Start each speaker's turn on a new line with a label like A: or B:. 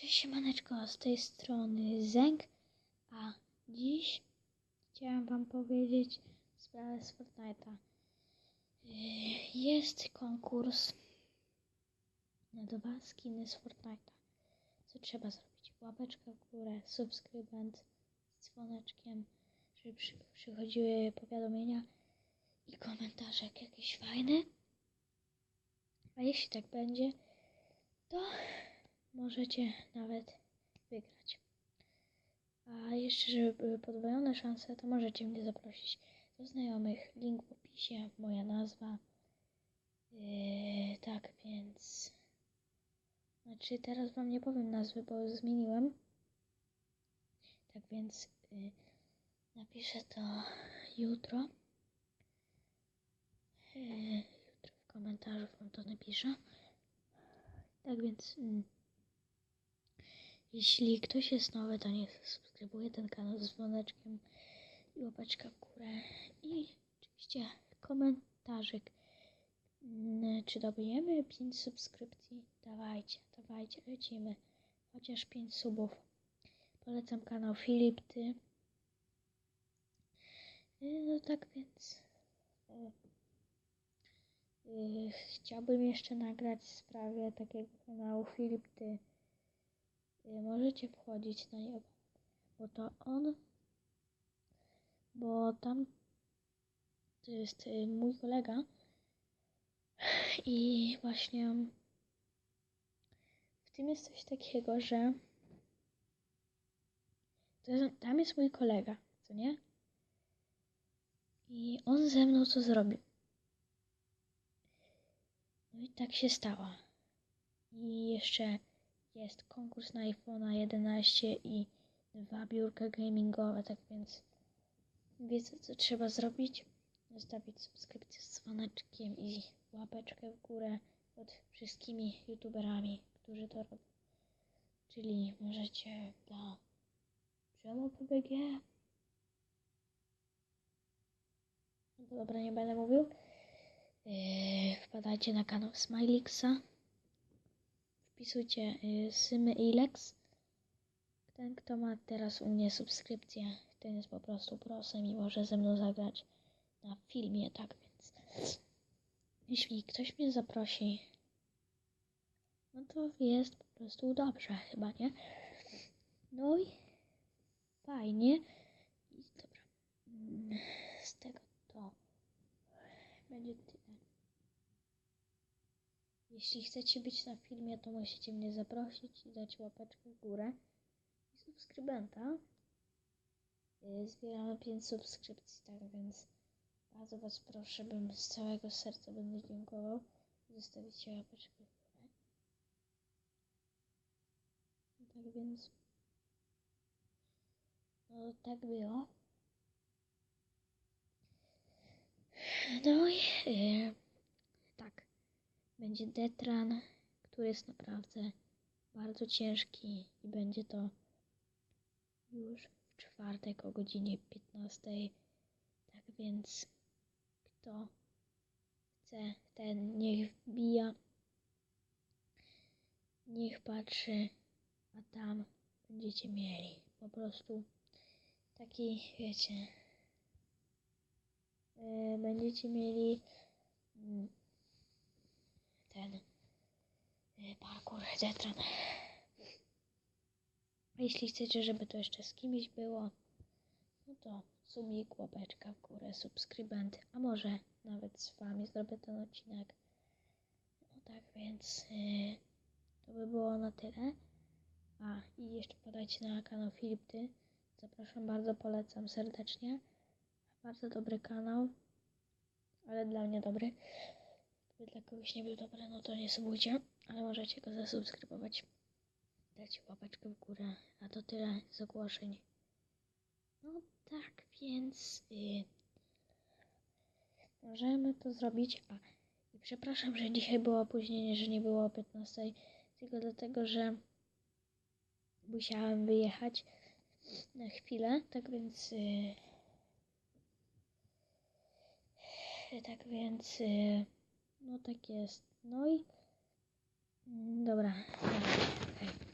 A: Cześć siemaneczko, z tej strony Zęk, a dziś chciałem wam powiedzieć sprawę z Fortnite'a. Yy, Jest konkurs na dwa skiny z Fortnite'a. Co trzeba zrobić? Łapeczka w górę, subskrybent z dzwoneczkiem, żeby przy, przychodziły powiadomienia i komentarze jakieś fajne. A jeśli tak będzie, to możecie nawet wygrać. A jeszcze, żeby były podwojone szanse, to możecie mnie zaprosić do znajomych. Link w opisie, moja nazwa. Yy, tak więc. Znaczy, teraz Wam nie powiem nazwy, bo zmieniłem. Tak więc yy, napiszę to jutro. Yy, jutro w komentarzu Wam to napiszę. Tak więc. mm, jeśli ktoś jest nowy, to niech subskrybuje ten kanał z dzwoneczkiem i łapeczka w górę. I oczywiście komentarzyk. Mm, Czy dobijemy 5 subskrypcji? Dawajcie, dawajcie, lecimy. Chociaż 5 subów. Polecam kanał Filip Ty. Y, No tak więc. y, y, Chciałbym jeszcze nagrać w sprawie takiego kanału Filip Ty. Y, możecie wchodzić na niego, bo to on, bo tam to jest y, mój kolega i właśnie w tym jest coś takiego, że jest, tam jest mój kolega, co nie? I on ze mną co zrobił. No i tak się stało. I jeszcze jest konkurs na iPhone'a 11 i dwa biurka gamingowe, tak więc wiecie co trzeba zrobić? Zostawić subskrypcję z dzwoneczkiem i łapeczkę w górę pod wszystkimi youtuberami, którzy to robią. Czyli możecie dla Przemo PBG no dobra, nie będę mówił. Yy, wpadajcie na kanał Smilixa wpisujcie y, Symy Ilex. Ten, kto ma teraz u mnie subskrypcję, ten jest po prostu prosem i może ze mną zagrać na filmie, tak więc jeśli ktoś mnie zaprosi, no to jest po prostu dobrze chyba, nie? No i fajnie. I dobra, Mm, z tego to będzie. Jeśli chcecie być na filmie, to musicie mnie zaprosić i dać łapeczkę w górę i subskrybenta. Yy, Zbieramy 5 subskrypcji, tak więc bardzo Was proszę, bym z całego serca będę dziękował. Zostawicie łapeczkę w górę. Tak więc no tak było. No i tak będzie Detran, który jest naprawdę bardzo ciężki i będzie to już w czwartek o godzinie 15. Tak więc kto chce, ten niech wbija, niech patrzy, a tam będziecie mieli po prostu taki, wiecie, yy, będziecie mieli mm, ten y, A jeśli chcecie, żeby to jeszcze z kimś było, no to subik, łapeczka w górę, subskrybent, a może nawet z wami zrobię ten odcinek. No tak więc y, to by było na tyle. A i jeszcze podajcie na kanał Filip Ty. Zapraszam bardzo, polecam serdecznie. Bardzo dobry kanał, ale dla mnie dobry. Gdyby dla kogoś nie był dobry, no to nie subujcie, ale możecie go zasubskrybować. Dać łapeczkę w górę, a to tyle z ogłoszeń. No tak, więc y, możemy to zrobić. A i przepraszam, że dzisiaj było opóźnienie, że nie było o 15, tylko dlatego, że musiałem wyjechać na chwilę, tak więc y, tak więc y, no tak jest. No i mm, dobra. dobra.